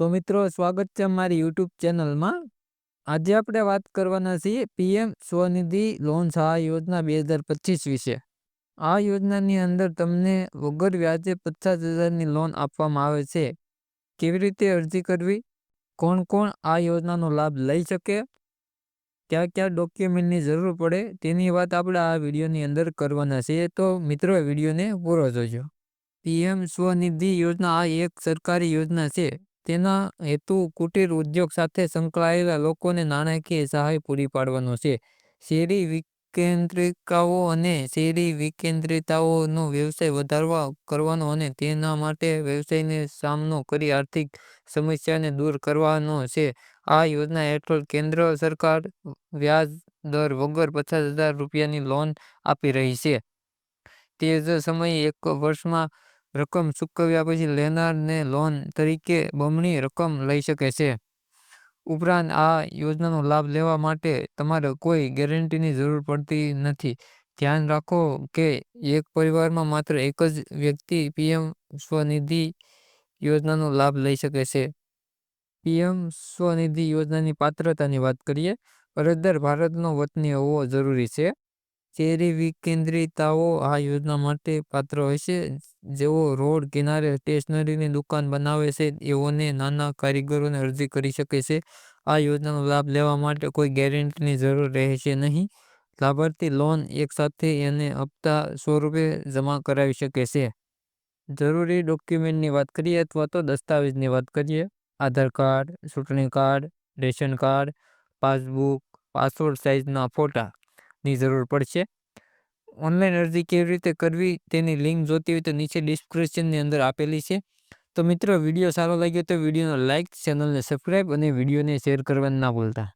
તો મિત્રો, સ્વાગત છે મારી યુટ્યુબ ચેનલમાં. આજે આપણે વાત કરવાના છીએ પીએમ સ્વનિધિ લોન સહાય યોજના બે હજાર પચીસ વિશે. આ યોજનાની અંદર તમને વગર વ્યાજે પચાસ હજારની લોન આપવામાં આવે છે. કેવી રીતે અરજી કરવી? કોણ કોણ આ યોજનાનો લાભ લઈ શકે? ક્યાં ક્યાં ડોક્યુમેન્ટની જરૂર પડે? તેની વાત આપણે આ વિડીયોની અંદર કરવાના છીએ. તો મિત્રો, વિડીયોને પૂરો જોજો. પીએમ સ્વનિધિ યોજના આ એક સરકારી યોજના છે. તેના હેતુ કુટીર ઉદ્યોગ સાથે સંકળાયેલા લોકોને નાણાકીય સહાય પૂરી પાડવાનો છે. શેરી વિકેન્દ્રિકાઓ અને શેરી વિકેન્દ્રિતાઓનો વ્યવસાય વધારવા, કરવાનો અને તેના માટે વ્યવસાયને સામનો કરી આર્થિક સમસ્યાને દૂર કરવાનો છે. આ યોજના હેઠળ કેન્દ્ર સરકાર વ્યાજ દર વગર પચાસ હજાર રૂપિયાની લોન આપી રહી છે. તે જ સમયે એક વર્ષમાં રકમ ચૂકવ્યા પછી લેનારને લોન તરીકે બમણી રકમ લઈ શકે છે. ઉપરાંત આ યોજનાનો લાભ લેવા માટે તમારે કોઈ ગેરંટીની જરૂર પડતી નથી. ધ્યાન રાખો કે એક પરિવારમાં માત્ર એક જ વ્યક્તિ પીએમ સ્વનિધિ યોજનાનો લાભ લઈ શકે છે. પીએમ સ્વનિધિ યોજનાની પાત્રતાની વાત કરીએ, અરજદાર ભારતનો વતની હોવો જરૂરી છે. ચેરી વિકેન્દ્રિતાઓ આ યોજના માટે પાત્ર હોય છે જેઓ રોડ કિનારે સ્ટેશનરીની દુકાન બનાવે છે, એઓને નાના કારીગરોને અરજી કરી શકે છે. આ યોજનાનો લાભ લેવા માટે કોઈ ગેરંટીની જરૂર રહેશે નહીં. લાભાર્થી લોન એકસાથે એને હપ્તા સ્વરૂપે જમા કરાવી શકે છે. જરૂરી ડોક્યુમેન્ટની વાત કરીએ અથવા તો દસ્તાવેજની વાત કરીએ. આધાર કાર્ડ, ચૂંટણી card, ration card, passbook, passport સાઇઝના ફોટાની જરૂર પડશે. ઓનલાઈન અરજી કેવી રીતે કરવી તેની લિંક જોતી હોય તો નીચે ડિસ્ક્રિપ્શનની અંદર આપેલી છે. તો મિત્રો, વીડિયો સારો લાગ્યો તો વિડીયોને લાઇક ચેનલને સબસ્ક્રાઈબ અને વિડીયોને શેર કરવાનું ના ભૂલતા.